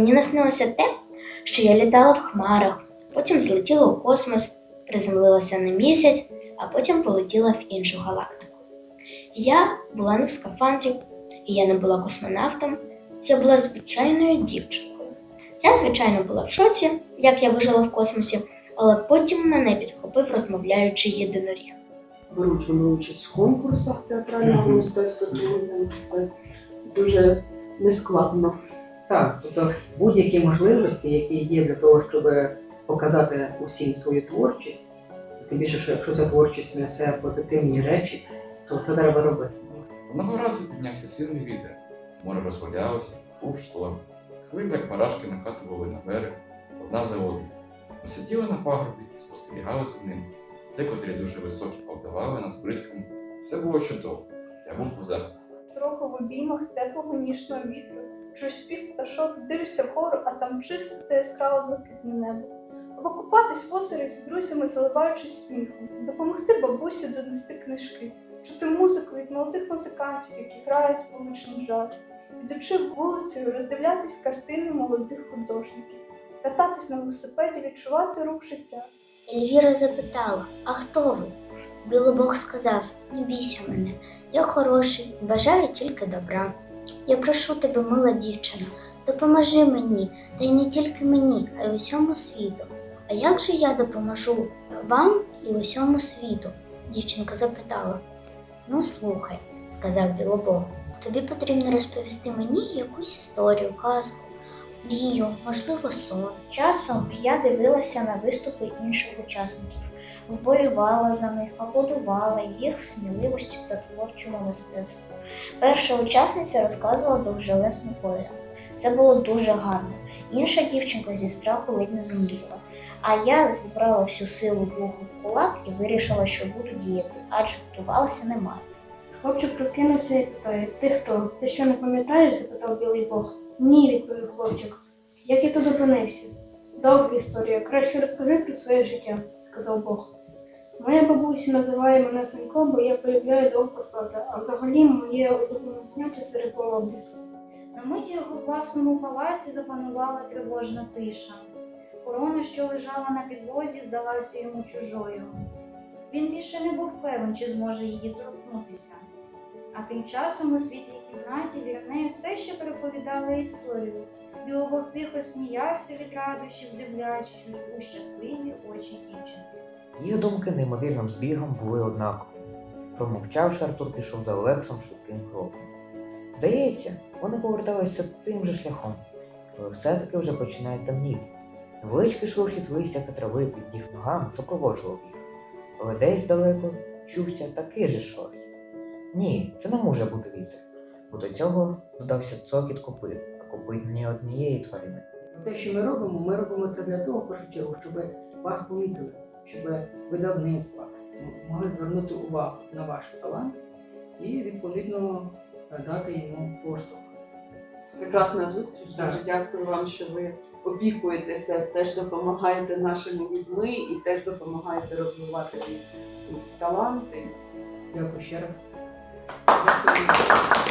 Мені наснилося те, що я літала в хмарах, потім злетіла у космос, приземлилася на місяць, а потім полетіла в іншу галактику. Я була не в скафандрі, і я не була космонавтом, я була звичайною дівчинкою. Я, звичайно, була в шоці, як я вижила в космосі, але потім мене підхопив розмовляючий єдиноріг. беруть вони участь в конкурсах театрального мистецтва, тому це дуже нескладно. Так, тобто будь-які можливості, які є для того, щоб показати усім свою творчість, і тим більше, що якщо ця творчість несе позитивні речі, то це треба робити. Одного разу піднявся сильний вітер. Море розгулялося, був шторм. Хвилі, як барашки, накатували на берег одна за одною. Ми сиділи на пагорбі і спостерігали за ним. Ті, котрі дуже високі, обдавали нас бризками. Це було чудово. Я був у захваті. Трохи в обіймах теплого нічного вітру, чуєш спів пташок, дивишся вгору, а там чисте та яскраво блакитне небо. Або купатись в озері з друзями, заливаючись сміхом, допомогти бабусі донести книжки, чути музику від молодих музикантів, які грають вуличний джаз, ідучи вулицею, роздивлятись картини молодих художників, кататись на велосипеді, відчувати рух життя. Ельвіра запитала: А хто ви? Білобог сказав: Не бійся мене, я хороший бажаю тільки добра. Я прошу тебе, мила дівчина, допоможи мені, та й не тільки мені, а й усьому світу. А як же я допоможу вам і усьому світу? Дівчинка запитала. Ну, слухай, сказав Білобог, тобі потрібно розповісти мені якусь історію, казку, мрію, можливо, сон. Часом я дивилася на виступи інших учасників, вболівала за них, аплодувала їх сміливості та творчому мистецтву. Перша учасниця розказувала довжелесну поему. Це було дуже гарно. Інша дівчинка зі страху ледь не зумріла. А я зібрала всю силу духу в кулак і вирішила, що буду діяти, адже готувалася немає. Хлопчик прокинувся і питає: Ти хто? Ти що не пам'ятаєш? запитав білий Бог. Ні, відповів хлопчик. Як я тут опинився? Довга історія. Краще розкажи про своє життя, сказав Бог. Моя бабуся називає мене Санько, бо я полюбляю довго поспати, а взагалі моє улюблене заняття це риболовля. На мить його власному палаці запанувала тривожна тиша. Корона, що лежала на підлозі, здалася йому чужою. Він більше не був певен, чи зможе її торкнутися. А тим часом у світлій кімнаті вірнею все ще переповідали історію. Білобог тихо сміявся від радощів, дивлячись у щасливі очі дівчинки. Їх думки неймовірним збігом були однакові. Промовчавши, Артур пішов за Олексом швидким кроком. Здається, вони поверталися тим же шляхом, але все-таки вже починає темніти. Невеличкий шурхіт листя та трави під їх ногами супроводжував їх, але десь далеко чувся такий же шорхіт. Ні, це не може бути вітер, бо до цього додався цокіт копит, а копит не однієї тварини. Те, що ми робимо, ми робимо це для того, в першу чергу, щоб вас помітили, щоб видавництва могли звернути увагу на ваш талант і відповідно дати йому поштовх. Прекрасна зустріч. Так. Дуже дякую вам, що ви опікуєтеся, теж допомагаєте нашими людьми і теж допомагаєте розвивати їх таланти. Дякую ще раз. Дякую.